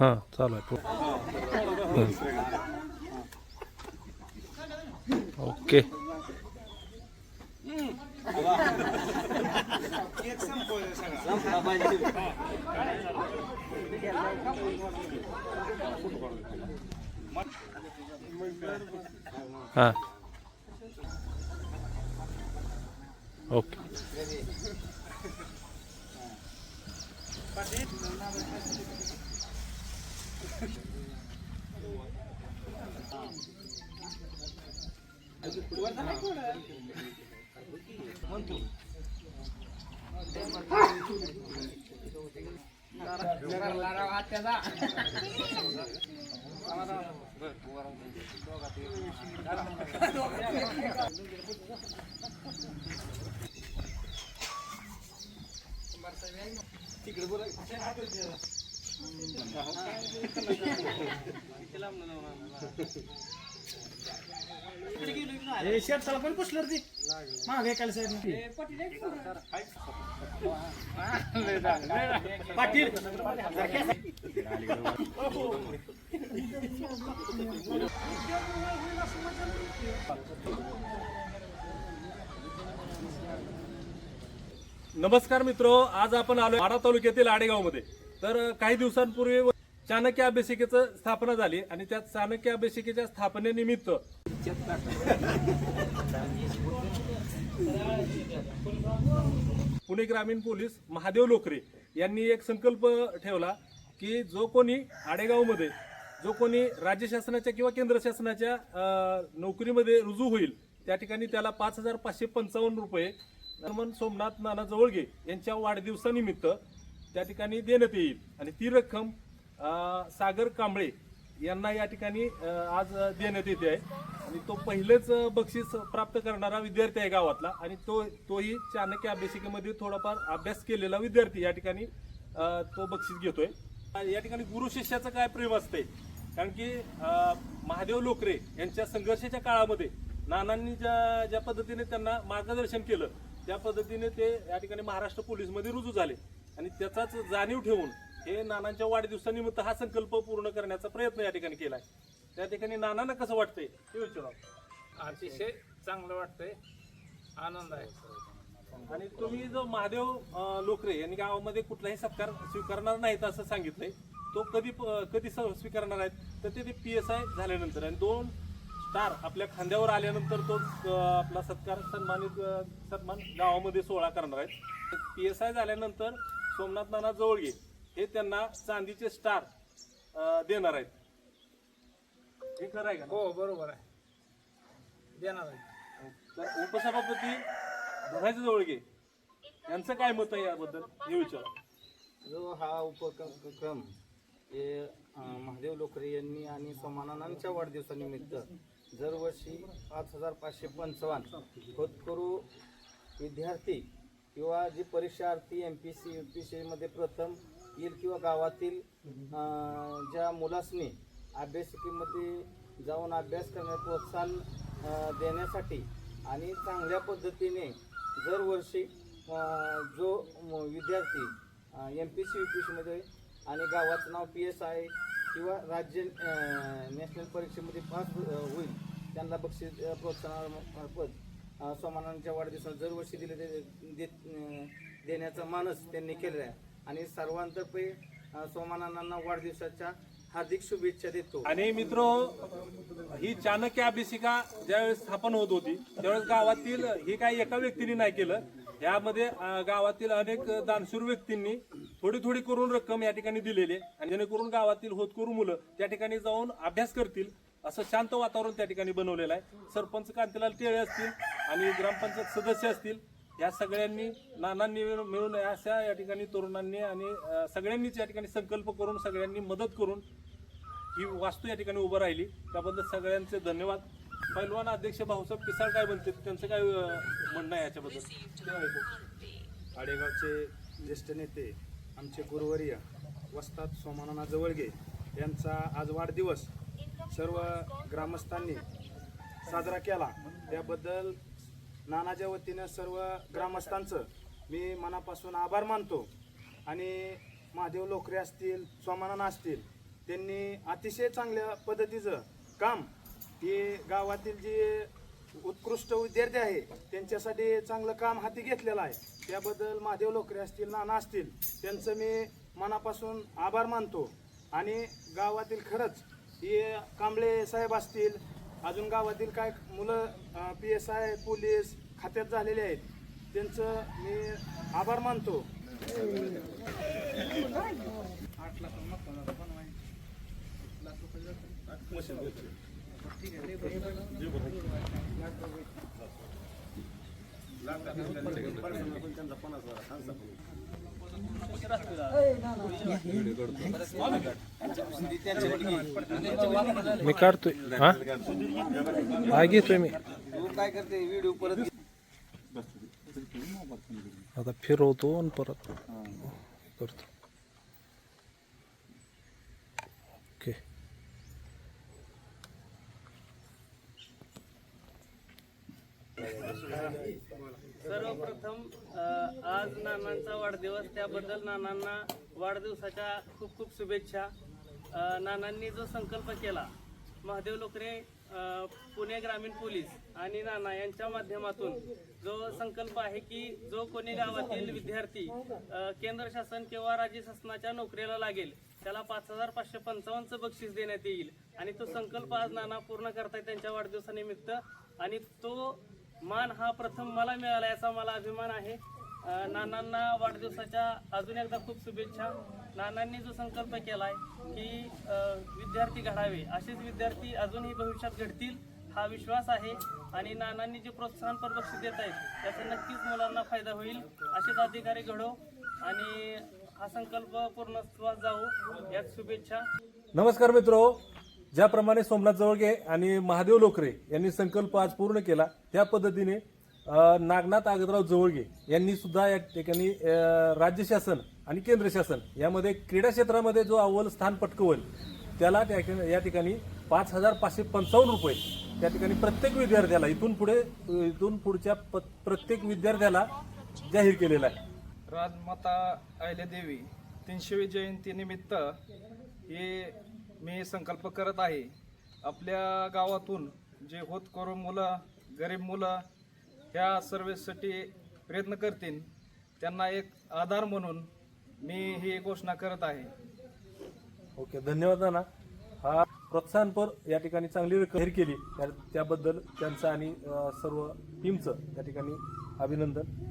हां चालू आहे. हां. ओके. हां ओके शेताला पण ती? मागे एकाला साईड पाटील नमस्कार मित्र आज आपण आलो माडा तालुक्यातील आडेगावमध्ये. तर अ, काही दिवसांपूर्वी चाणक्य अभ्यासिकेचं स्थापना झाली आणि त्या चाणक्य अभिषेकेच्या स्थापनेनिमित्त पुणे ग्रामीण पोलीस महादेव लोकरे यांनी एक संकल्प ठेवला की जो कोणी आडेगावमध्ये जो कोणी राज्य शासनाच्या किंवा केंद्र शासनाच्या नोकरीमध्ये रुजू होईल त्या ठिकाणी त्याला पाच हजार पाचशे पंचावन्न रुपये नमन सोमनाथ नाना जवळगे यांच्या वाढदिवसानिमित्त त्या ठिकाणी देण्यात येईल. आणि ती रक्कम सागर कांबळे यांना या ठिकाणी आज देण्यात येते आहे. आणि तो पहिलेच बक्षीस प्राप्त करणारा विद्यार्थी आहे गावातला. आणि तो तोही चाणक्य अभ्यासिकेमध्ये थोडाफार अभ्यास केलेला विद्यार्थी या ठिकाणी तो बक्षीस घेतोय. या ठिकाणी गुरु शिष्याचं काय प्रेम असतंय? कारण की महादेव लोकरे यांच्या संघर्षाच्या काळामध्ये नानांनी ज्या ज्या पद्धतीने त्यांना मार्गदर्शन केलं त्या पद्धतीने ते या ठिकाणी महाराष्ट्र पोलीसमध्ये रुजू झाले. आणि त्याचाच जाणीव ठेवून हे नानांच्या वाढदिवसानिमित्त हा संकल्प पूर्ण करण्याचा प्रयत्न या ठिकाणी केलाय. त्या ठिकाणी नानांना कसं वाटतंय? ते विचारा अतिशय चांगलं वाटतंय. आनंद आहे. आणि तुम्ही जो महादेव लोकरे यांनी गावामध्ये कुठलाही सत्कार स्वीकारणार नाहीत असं सांगितलंय तो कधी कधी स्वीकारणार आहेत? तर ते पी एस आय झाल्यानंतर आणि दोन स्टार आपल्या खांद्यावर आल्यानंतर तो आपला सत्कार सन्मानित सन्मान गावामध्ये सोहळा करणार आहेत. पी एस आय झाल्यानंतर सोमनाथ नाना जवळगे हे त्यांना चांदीचे स्टार देणार आहेत. हे खरं आहे का हो बरोबर आहे. देणार आहे तर उपसभापती धनाजी जवळगे यांचं काय मत आहे याबद्दल? हे विचारा. जो हा उपक्रम हे महादेव लोकरे यांनी आणि सोमानानांच्या वाढदिवसानिमित्त दरवर्षी पाच हजार पाचशे पंचावन्न होतकरू विद्यार्थी किंवा जी परीक्षार्थी M P C U P सीमध्ये प्रथम येईल किंवा गावातील ज्या मुलासनी अभ्यासिकेमध्ये जाऊन अभ्यास करण्यास प्रोत्साहन देण्यासाठी आणि चांगल्या पद्धतीने दरवर्षी जो विद्यार्थी M P C U P सीमध्ये आणि गावाचं नाव पी एस आय किंवा राज्य नॅशनल परीक्षेमध्ये पास होईल त्यांना बक्षीस प्रोत्साहनामार्फत अं, सोमानांच्या वाढदिवसाला दरवर्षी दिले दे, देण्याचा मानस त्यांनी केलेला आहे. आणि सर्वांतर्फे सोमानंदांना वाढदिवसाच्या हार्दिक शुभेच्छा देतो. आणि मित्र ही चाणक्य अभिषेका ज्यावेळेस स्थापन होत होती त्यावेळेस गावातील हे काही एका व्यक्तीने नाही केलं. यामध्ये गावातील अनेक दानशूर व्यक्तींनी थोडी थोडी करून रक्कम या ठिकाणी दिलेली आहे. आणि जेणेकरून गावातील होतकरू मुलं त्या ठिकाणी जाऊन अभ्यास करतील असं शांत वातावरण त्या ठिकाणी बनवलेलं आहे. सरपंच कांतीलाल टेळे असतील आणि ग्रामपंचायत सदस्य असतील या सगळ्यांनी नानांनी मिळून अशा या ठिकाणी तरुणांनी आणि सगळ्यांनीच या ठिकाणी संकल्प करून सगळ्यांनी मदत करून ही वास्तू या ठिकाणी उभं राहिली. त्याबद्दल सगळ्यांचे धन्यवाद. पैलवान अध्यक्ष भाऊसाहेब पिसाळ काय बनते त्यांचं काय म्हणणं आहे याच्याबद्दल? आडेगावचे ज्येष्ठ नेते आमचे गुरुवर्य वस्तात सोमानना जवळगे यांचा आज वाढदिवस सर्व ग्रामस्थांनी साजरा केला. त्याबद्दल नानाच्या वतीनं सर्व ग्रामस्थांचं मी मनापासून आभार मानतो. आणि महादेव लोकरे असतील सोमानाना असतील त्यांनी अतिशय चांगल्या पद्धतीचं काम हे गावातील जे उत्कृष्ट विद्यार्थी आहे त्यांच्यासाठी चांगलं काम हाती घेतलेलं आहे. त्याबद्दल महादेव लोकरे असतील नाना असतील त्यांचं मी मनापासून आभार मानतो. आणि गावातील खरंच हे कांबळे साहेब असतील अजून गावातील काय मुलं पी एस आय पोलीस खात्यात झालेले आहेत त्यांचं मी आभार मानतो आठ लाख लाख मी काढतोय हा? हा घेतोय मी काय करते व्हिडिओ परत आता फिरवतो आणि परत करतो ओके सर्वप्रथम आज नानांचा वाढदिवस त्याबद्दल नानांना वाढदिवसाच्या खूप खूप शुभेच्छा. नानांनी जो संकल्प केला महादेव लोकरे पुणे ग्रामीण पोलीस आणि नाना यांच्या माध्यमातून जो संकल्प आहे की जो कोणी गावातील विद्यार्थी केंद्र शासन किंवा राज्य शासनाच्या नोकरीला लागेल त्याला पाच हजार पाचशे पंचावन्नचं बक्षीस देण्यात येईल. आणि तो संकल्प आज नाना पूर्ण करतायत त्यांच्या वाढदिवसानिमित्त. आणि तो मान हा प्रथम मला मिळाला याचा मला अभिमान आहे. नानांना वाढदिवसाच्या अजून एकदा खूप शुभेच्छा. नानांनी जो संकल्प केलाय की विद्यार्थी घडावे असेच विद्यार्थी अजूनही भविष्यात घडतील हा विश्वास आहे. आणि नानांनी जे प्रोत्साहनपर बक्षीस देत आहेत त्याचा नक्कीच मुलांना फायदा होईल. असेच अधिकारी घडो आणि हा संकल्प पूर्णत्वास जाऊ यात शुभेच्छा. नमस्कार मित्र. ज्याप्रमाणे सोमनाथ जवळगे आणि महादेव लोकरे यांनी संकल्प आज पूर्ण केला त्या पद्धतीने नागनाथ आगतराव जवळगे यांनी सुद्धा या ठिकाणी राज्य शासन आणि केंद्र शासन यामध्ये क्रीडा क्षेत्रामध्ये जो अव्वल स्थान पटकवल त्याला त्या या ठिकाणी पाच हजार पाचशे पंचावन्न रुपये त्या ठिकाणी प्रत्येक विद्यार्थ्याला इथून पुढे इथून पुढच्या प- प्रत्येक विद्यार्थ्याला जाहीर केलेला आहे. राजमाता अहिल्यादेवी तीनशेवी जयंतीनिमित्त हे मी संकल्प करत आहे आपल्या गावातून जे होतकरू मुलं गरीब मुलं ह्या सर्व्हिससाठी प्रयत्न करतील. त्यांना एक आधार म्हणून मी ही घोषणा करत आहे. ओके धन्यवाद नाना. हा प्रोत्साहनपर या ठिकाणी चांगली रक्कम जाहीर केली. त्या- त्याबद्दल त्यांचं आणि सर्व टीमचं या ठिकाणी अभिनंदन.